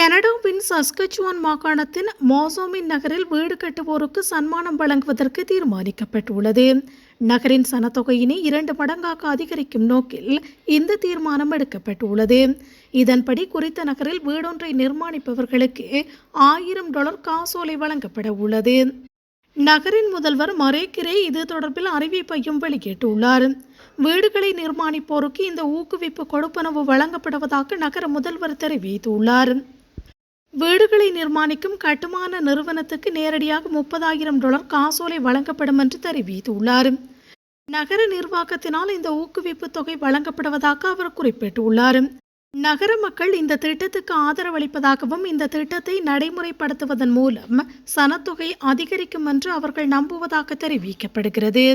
கனடாவின் சஸ்கச்சுவான் மாகாணத்தின் மோசோமின் நகரில் வீடு கட்டுவோருக்கு சன்மானம் வழங்குவதற்கு தீர்மானிக்கப்பட்டுள்ளது. நகரின் சனத்தொகையினை இரண்டு மடங்காக அதிகரிக்கும் நோக்கில் இந்த தீர்மானம் எடுக்கப்பட்டுள்ளது. இதன்படி குறித்த நகரில் வீடொன்றை நிர்மாணிப்பவர்களுக்கு ஆயிரம் டாலர் காசோலை வழங்கப்பட உள்ளது. நகரின் முதல்வர் மரேக்கிரே இது தொடர்பில் அறிவிப்பையும் வெளியிட்டுள்ளார். வீடுகளை நிர்மாணிப்போருக்கு இந்த ஊக்குவிப்பு கொடுப்பனவு வழங்கப்படுவதாக நகர முதல்வர் தெரிவித்துள்ளார். வீடுகளை நிர்மாணிக்கும் கட்டுமான நிறுவனத்துக்கு நேரடியாக முப்பதாயிரம் டாலர் காசோலை வழங்கப்படும் என்று தெரிவித்துள்ளார். நகர நிர்வாகத்தினால் இந்த ஊக்குவிப்பு தொகை வழங்கப்படுவதாக அவர் குறிப்பிட்டுள்ளார். நகர மக்கள் இந்த திட்டத்துக்கு ஆதரவளிப்பதாகவும் இந்த திட்டத்தை நடைமுறைப்படுத்துவதன் மூலம் சனத்தொகை அதிகரிக்கும் என்று அவர்கள் நம்புவதாக தெரிவிக்கப்படுகிறது.